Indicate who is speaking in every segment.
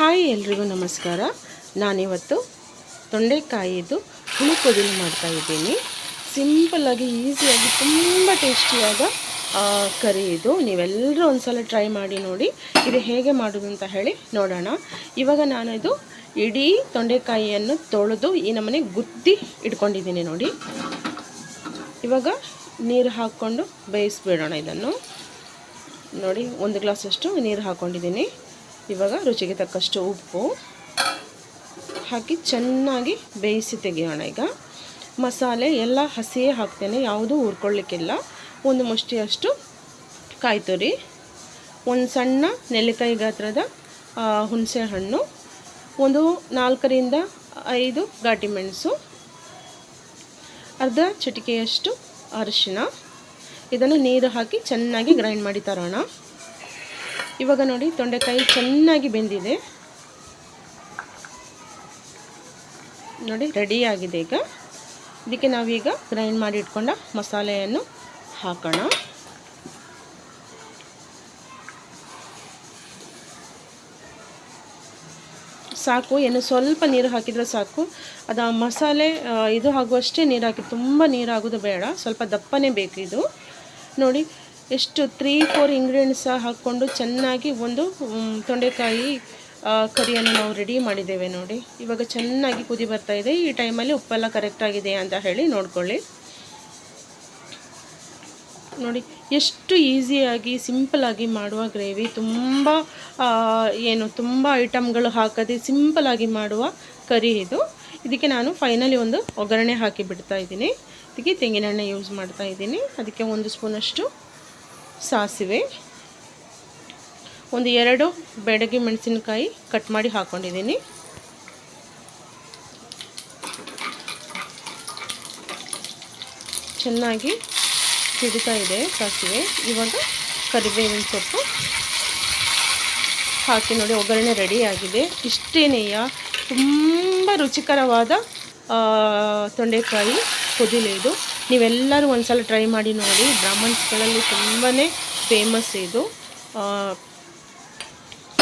Speaker 1: Hi ಎಲ್ರಿಗೂ ನಮಸ್ಕಾರ. ನಾನಿವತ್ತು ತೊಂಡೆಕಾಯಿದು ಹುಳಿ ಕೊದಲು ಮಾಡ್ತಾ ಇದ್ದೀನಿ. ಸಿಂಪಲ್ಲಾಗಿ ಈಸಿಯಾಗಿ ತುಂಬ ಟೇಸ್ಟಿಯಾದ ಕರಿ ಇದು. ನೀವೆಲ್ಲರೂ ಒಂದು ಸಲ ಟ್ರೈ ಮಾಡಿ ನೋಡಿ. ಇದು ಹೇಗೆ ಮಾಡೋದು ಅಂತ ಹೇಳಿ ನೋಡೋಣ. ಇವಾಗ ನಾನು ಇದು ಇಡೀ ತೊಂಡೆಕಾಯಿಯನ್ನು ತೊಳೆದು ಈ ನಮ್ಮನೆ ಗುದ್ದಿ ಇಟ್ಕೊಂಡಿದ್ದೀನಿ ನೋಡಿ. ಇವಾಗ ನೀರು ಹಾಕ್ಕೊಂಡು ಬೇಯಿಸ್ಬಿಡೋಣ ಇದನ್ನು. ನೋಡಿ, ಒಂದು ಗ್ಲಾಸಷ್ಟು ನೀರು ಹಾಕ್ಕೊಂಡಿದ್ದೀನಿ ಇವಾಗ ರುಚಿಗೆ ತಕ್ಕಷ್ಟು ಉಪ್ಪು ಹಾಕಿ ಚೆನ್ನಾಗಿ ಬೇಯಿಸಿ ತೆಗೆಯೋಣ ಈಗ. ಮಸಾಲೆ ಎಲ್ಲ ಹಸಿಯೇ ಹಾಕ್ತೇನೆ ಯಾವುದೂ ಹುರ್ಕೊಳ್ಳಿಕ್ಕಿಲ್ಲ. ಒಂದು ಮುಷ್ಟಿಯಷ್ಟು ಕಾಯಿ ತುರಿ ಒಂದು ಸಣ್ಣ ನೆಲ್ಲಿಕಾಯಿ ಗಾತ್ರದ ಹುಣಸೆ ಹಣ್ಣು, ಒಂದು ನಾಲ್ಕರಿಂದ ಐದು ಘಾಟಿ ಮೆಣಸು, ಅರ್ಧ ಚಿಟಿಕೆಯಷ್ಟು ಅರಿಶಿನ ಇದನ್ನು ನೀರು ಹಾಕಿ ಚೆನ್ನಾಗಿ ಗ್ರೈಂಡ್ ಮಾಡಿ ತರೋಣ. ಇವಾಗ ನೋಡಿ ತೊಂಡೆಕಾಯಿ ಚೆನ್ನಾಗಿ ಬೆಂದಿದೆ. ನೋಡಿ ರೆಡಿಯಾಗಿದೆ ಈಗ. ಇದಕ್ಕೆ ನಾವೀಗ ಗ್ರೈಂಡ್ ಮಾಡಿ ಇಟ್ಕೊಂಡ ಮಸಾಲೆಯನ್ನು ಹಾಕೋಣ. ಸಾಕು ಏನು ಸ್ವಲ್ಪ ನೀರು ಹಾಕಿದರೆ ಸಾಕು. ಅದು ಮಸಾಲೆ ಇದು ಆಗುವಷ್ಟೇ ನೀರು ಹಾಕಿ, ತುಂಬ ನೀರಾಗೋದು ಬೇಡ. ಸ್ವಲ್ಪ ದಪ್ಪನೇ ಬೇಕು ಇದು. ನೋಡಿ ಎಷ್ಟು ತ್ರೀ ಫೋರ್ ಇಂಗ್ರೀಡಿಯೆಂಟ್ಸ್ ಹಾಕ್ಕೊಂಡು ಚೆನ್ನಾಗಿ ಒಂದು ತೊಂಡೆಕಾಯಿ ಕರಿಯನ್ನು ನಾವು ರೆಡಿ ಮಾಡಿದ್ದೇವೆ ನೋಡಿ. ಇವಾಗ ಚೆನ್ನಾಗಿ ಕುದಿ ಬರ್ತಾ ಇದೆ. ಈ ಟೈಮಲ್ಲಿ ಉಪ್ಪೆಲ್ಲ ಕರೆಕ್ಟಾಗಿದೆ ಅಂತ ಹೇಳಿ ನೋಡ್ಕೊಳ್ಳಿ. ನೋಡಿ, ಎಷ್ಟು ಈಸಿಯಾಗಿ ಸಿಂಪಲಾಗಿ ಮಾಡುವ ಗ್ರೇವಿ ತುಂಬ ಏನು, ತುಂಬ ಐಟಮ್ಗಳು ಹಾಕದೆ ಸಿಂಪಲಾಗಿ ಮಾಡುವ ಕರಿ ಇದು. ಇದಕ್ಕೆ ನಾನು ಫೈನಲಿ ಒಂದು ಒಗ್ಗರಣೆ ಹಾಕಿ ಬಿಡ್ತಾ ಇದ್ದೀನಿ. ಇದಕ್ಕೆ ತೆಂಗಿನೆಣ್ಣೆ ಯೂಸ್ ಮಾಡ್ತಾ ಇದ್ದೀನಿ. ಅದಕ್ಕೆ ಒಂದು ಸ್ಪೂನಷ್ಟು ಸಾಸಿವೆ. ಒಂದು ಎರಡು ಬೆಡಗಿ ಮೆಣಸಿನಕಾಯಿ ಕಟ್ ಮಾಡಿ ಹಾಕ್ಕೊಂಡಿದ್ದೀನಿ ಚೆನ್ನಾಗಿ ಸಿಡಿತಾ ಇದೆ ಸಾಸಿವೆ. ಇವಾಗ ಕರಿಬೇವಿನ ಸೊಪ್ಪು ಹಾಕಿ ನೋಡಿ, ಒಗ್ಗರಣೆ ರೆಡಿ ಆಗಿದೆ. ಇಷ್ಟೇನೆಯ ತುಂಬ ರುಚಿಕರವಾದ ತೊಂಡೆಕಾಯಿ ಕುದಿಲೆ ಇದು ನೀವೆಲ್ಲರೂ ಒಂದ್ಸಲ ಟ್ರೈ ಮಾಡಿ ನೋಡಿ. ಬ್ರಾಹ್ಮಣ್ಸ್ಗಳಲ್ಲಿ ತುಂಬಾ ಫೇಮಸ್ ಇದು.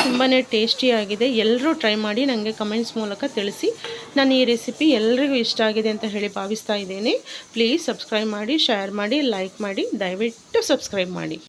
Speaker 1: ತುಂಬಾ ಟೇಸ್ಟಿಯಾಗಿದೆ ಎಲ್ಲರೂ ಟ್ರೈ ಮಾಡಿ ನನಗೆ ಕಮೆಂಟ್ಸ್ ಮೂಲಕ ತಿಳಿಸಿ. ನಾನು ಈ ರೆಸಿಪಿ ಎಲ್ರಿಗೂ ಇಷ್ಟ ಆಗಿದೆ ಅಂತ ಹೇಳಿ ಭಾವಿಸ್ತಾ ಇದ್ದೇನೆ. ಪ್ಲೀಸ್ ಸಬ್ಸ್ಕ್ರೈಬ್ ಮಾಡಿ ಶೇರ್ ಮಾಡಿ ಲೈಕ್ ಮಾಡಿ, ದಯವಿಟ್ಟು ಸಬ್ಸ್ಕ್ರೈಬ್ ಮಾಡಿ.